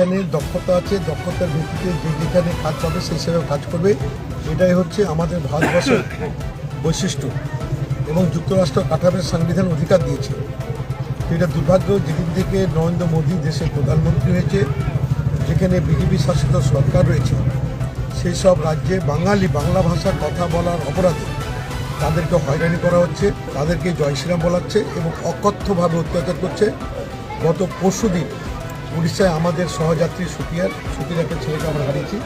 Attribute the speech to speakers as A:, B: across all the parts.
A: এখানে দক্ষতা আছে, দক্ষতার ভিত্তিতে যে যেখানে কাজ পাবে সেই হিসেবে কাজ করবে। এটাই হচ্ছে আমাদের ভারতবর্ষের বৈশিষ্ট্য এবং যুক্তরাষ্ট্র কাঠামের সংবিধান অধিকার দিয়েছে। এটা দুর্ভাগ্য, যেদিন থেকে নরেন্দ্র মোদী দেশের প্রধানমন্ত্রী হয়েছে, যেখানে বিজেপি শাসিত সরকার রয়েছে, সেই সব রাজ্যে বাঙালি বাংলা ভাষার কথা বলার অপরাধে তাদেরকে হয়রানি করা হচ্ছে, তাদেরকে জয়শ্রীরাম বলাচ্ছে এবং অকথ্যভাবে অত্যাচার করছে। গত পরশুদিন উড়িষ্যায় আমাদের সহযাত্রী সুপিয়ার সুপির একটা ছেলেকে আমরা হারিয়েছি।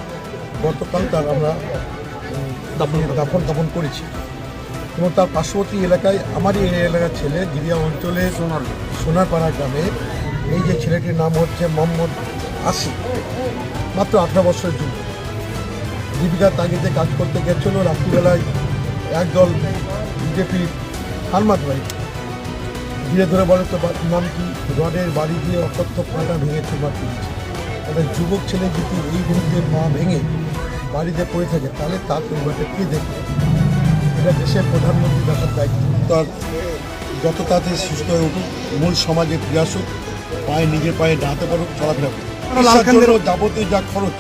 A: গতকাল তার আমরা দাফন দাফন করেছি। এবং তার পার্শ্ববর্তী এলাকায়, আমারই এই এলাকার ছেলে, গিরিয়া অঞ্চলে সোনার সোনারপাড়া গ্রামে। এই যে ছেলেটির নাম হচ্ছে মোহাম্মদ আসি মাত্র আঠারো বছরের যুব জীবিকার তাগিদে কাজ করতে গেছিল। রাত্রিবেলায় একদল বিজেপির হারমাত ভাই ধীরে ধরে বলে তো বা- নাম কি? রডের বাড়ি দিয়ে অকথ্য পাটা ভেঙে চুরমার তুলেছে একটা যুবক ছেলে যদি এই মুহূর্তে মা ভেঙে বাড়িতে পড়ে থাকে তাহলে তার পরিবারটা কে দেখবে? এটা দেশের প্রধানমন্ত্রী দেখার দায়িত্ব। তার যত তাড়াতাড়ি সুস্থ হয়ে উঠুক মূল সমাজে ফিরে আসুক পায়ে নিজের পায়ে দাঁড়াতে পারুক চলাফেরা করুক। যাবতীয় যা খরচ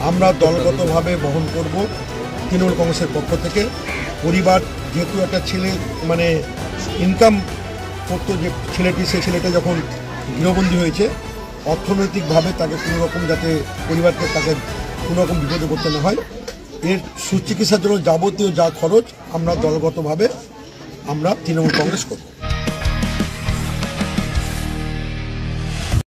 A: আমরা দলগতভাবে বহন করব তৃণমূল কংগ্রেসের পক্ষ থেকে। পরিবার যেহেতু একটা ছেলে মানে ইনকাম করতো যে ছেলেটি সেই ছেলেটা যখন গৃহবন্দী হয়েছে, অর্থনৈতিকভাবে তাকে কোনো রকম যাতে পরিবারকে তাকে কোনো রকম বিপদে করতে না হয়। এর সুচিকিৎসার জন্য যাবতীয় যা খরচ আমরা দলগতভাবে আমরা তৃণমূল কংগ্রেস করব।